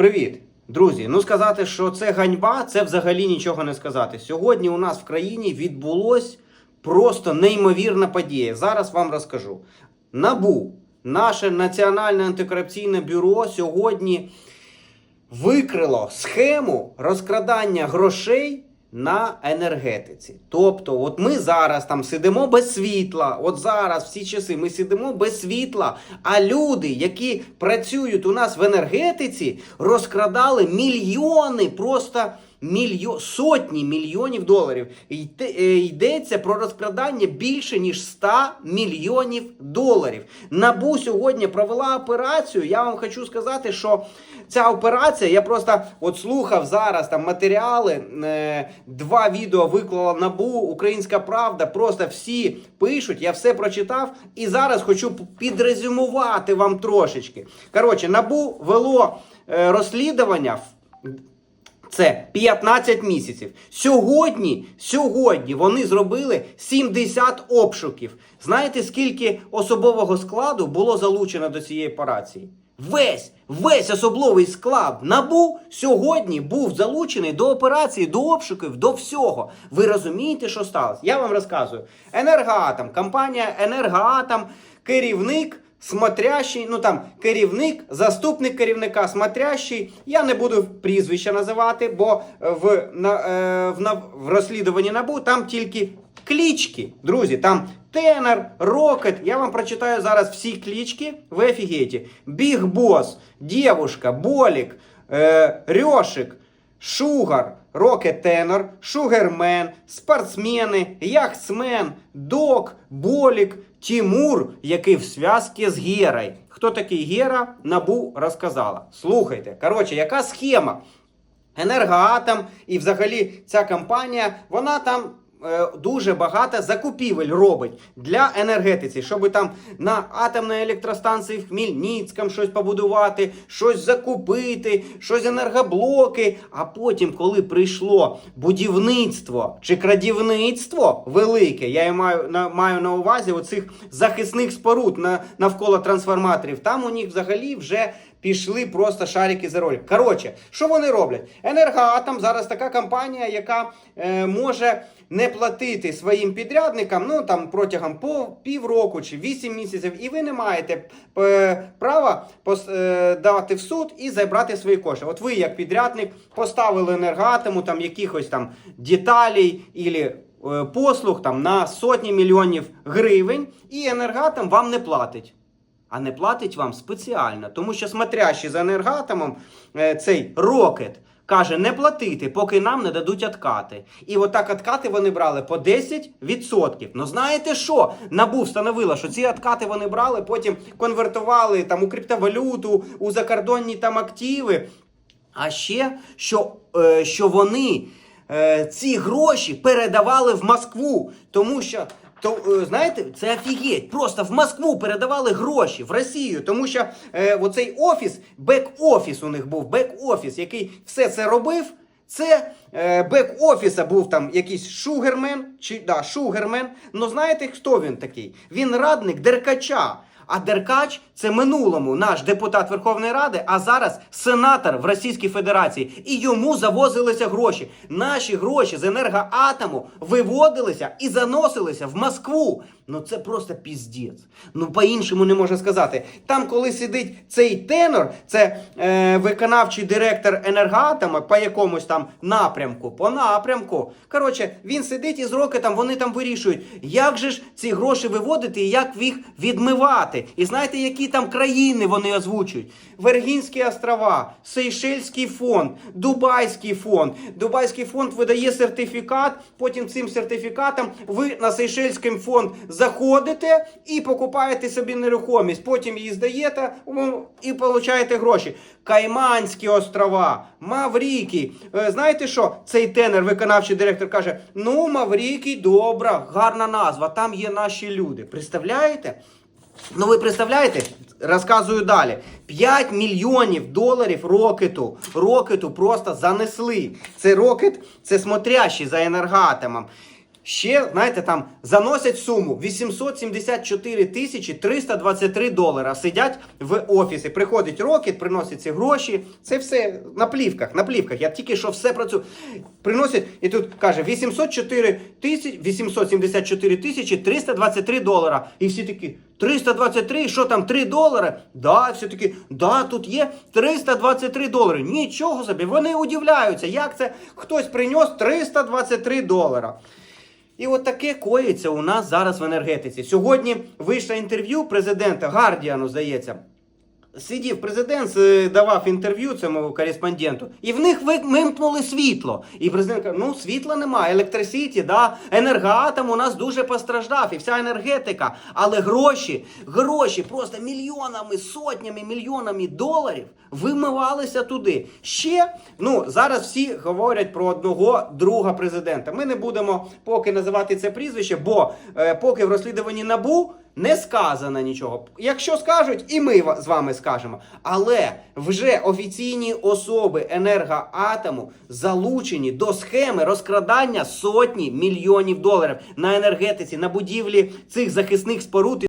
Привіт, друзі. Ну сказати, що це ганьба, це взагалі нічого не сказати. Сьогодні у нас в країні відбулось просто неймовірна подія. Зараз вам розкажу. Набу, наше Національне антикорупційне бюро сьогодні викрило схему розкрадання грошей на енергетиці. Тобто, от ми зараз там сидимо без світла. От зараз всі часи ми сидимо без світла. А люди, які працюють у нас в енергетиці, розкрадали мільйони, просто мільйо... сотні мільйонів доларів. Е, Йдеться про розкрадання більше ніж 100 мільйонів доларів. Набу сьогодні провела операцію. Я вам хочу сказати, що ця операція, я просто от слухав зараз там матеріали. е, Два відео виклала набу, Українська Правда. Просто всі пишуть. Я все прочитав. І зараз хочу підрезюмувати вам трошечки. Коротше, набу вело е, розслідування. Це 15 місяців. Сьогодні, сьогодні вони зробили 70 обшуків. Знаєте, скільки особового складу було залучено до цієї операції? Весь, весь особливий склад набу сьогодні був залучений до операції, до обшуків, до всього. Ви розумієте, що сталося? Я вам розказую. Енергоатом, компанія Енергоатом, керівник смотрящий, ну там керівник, заступник керівника, смотрящий. Я не буду прізвища називати, бо е, в, на, е, в, на, в розслідуванні набу там тільки клічки. Друзі, там тенор, рокет. Я вам прочитаю зараз всі клічки. Ви офігієте. Біг Бос, Дівушка, Болік, е, Рьошик. Шугар, Рокет Тенор, Шугермен, спортсмени, яхтсмен, Док, Болік, Тімур, який в зв'язці з Герой. Хто такий Гера? Набу розказала. Слухайте, коротше, яка схема? Енергоатом і взагалі ця компанія, вона там дуже багато закупівель робить для енергетиці, щоб там на атомній електростанції в Хмельницькому щось побудувати, щось закупити, щось енергоблоки. А потім, коли прийшло будівництво чи крадівництво велике, я маю на маю на увазі оцих захисних споруд на, навколо трансформаторів, там у них взагалі вже пішли просто шарики за роль. Коротше, що вони роблять? Енергоатом зараз така компанія, яка е, може не платити своїм підрядникам ну там протягом півроку чи 8 місяців, і ви не маєте е, права пос, е, давати в суд і забрати свої кошти. От ви, як підрядник, поставили енергоатому там якихось там деталей ілі е, послуг там на сотні мільйонів гривень, і енергатом вам не платить. А не платить вам спеціально, тому що смотрящий за енергатомом е, цей рокет каже не платити, поки нам не дадуть откати. І отак откати вони брали по 10%. Ну знаєте що? Набу встановила, що ці откати вони брали, потім конвертували там у криптовалюту, у закордонні там активи. А ще що, е, що вони е, ці гроші передавали в Москву, тому що. То е, знаєте, це офігеть. Просто в Москву передавали гроші в Росію, тому що е, оцей офіс, бек-офіс у них був, бек-офіс, який все це робив. Це е, бек-офіса був там якийсь шугермен, чи да, шугермен. Ну знаєте, хто він такий? Він радник Деркача. А Деркач це минулому наш депутат Верховної Ради, а зараз сенатор в Російській Федерації. І йому завозилися гроші. Наші гроші з енергоатому виводилися і заносилися в Москву. Ну це просто піздець. Ну по-іншому не можна сказати. Там, коли сидить цей тенор, це е, виконавчий директор енергоатома по якомусь там напрямку, по напрямку. Коротше, він сидить із рокетом, вони там вирішують, як же ж ці гроші виводити і як їх відмивати. І знаєте, які там країни вони озвучують? Вергінські острова, Сейшельський фонд, Дубайський фонд. Дубайський фонд видає сертифікат. Потім цим сертифікатом ви на Сейшельський фонд заходите і покупаєте собі нерухомість. Потім її здаєте і получаєте гроші. Кайманські острова, Мавріки. Е, Знаєте що? Цей тенер, виконавчий директор, каже: Ну, Мавріки, добра, гарна назва. Там є наші люди. Представляєте? Ну ви представляєте? Розказую далі. 5 мільйонів доларів рокету. Рокету просто занесли. Це рокет, це смотрящий за енергатомом. Ще, знаєте, там заносять суму 874 тисячі 323 долара. Сидять в офісі. Приходить рокет, приносять ці гроші. Це все на плівках, на плівках. Я тільки що все працюю. Приносять, і тут каже 804 тисячі, 874 тисячі 323 долара. І всі такі. 323, що там, 3 долари? Да, все таки, да, тут є 323 долари. Нічого собі, вони удивляються, як це хтось приніс 323 долара. І от таке коїться у нас зараз в енергетиці. Сьогодні вийшло інтерв'ю президента Гардіану, здається. Сидів президент, е, давав інтерв'ю цьому кореспонденту, і в них ви- вимкнули світло. І президент каже: ну світла немає, електросіті, да, енергоатом у нас дуже постраждав, і вся енергетика. Але гроші, гроші просто мільйонами, сотнями, мільйонами доларів вимивалися туди. Ще ну зараз всі говорять про одного друга президента. Ми не будемо поки називати це прізвище, бо е, поки в розслідуванні набу. Не сказано нічого. Якщо скажуть, і ми з вами скажемо. Але вже офіційні особи енергоатому залучені до схеми розкрадання сотні мільйонів доларів на енергетиці, на будівлі цих захисних споруд.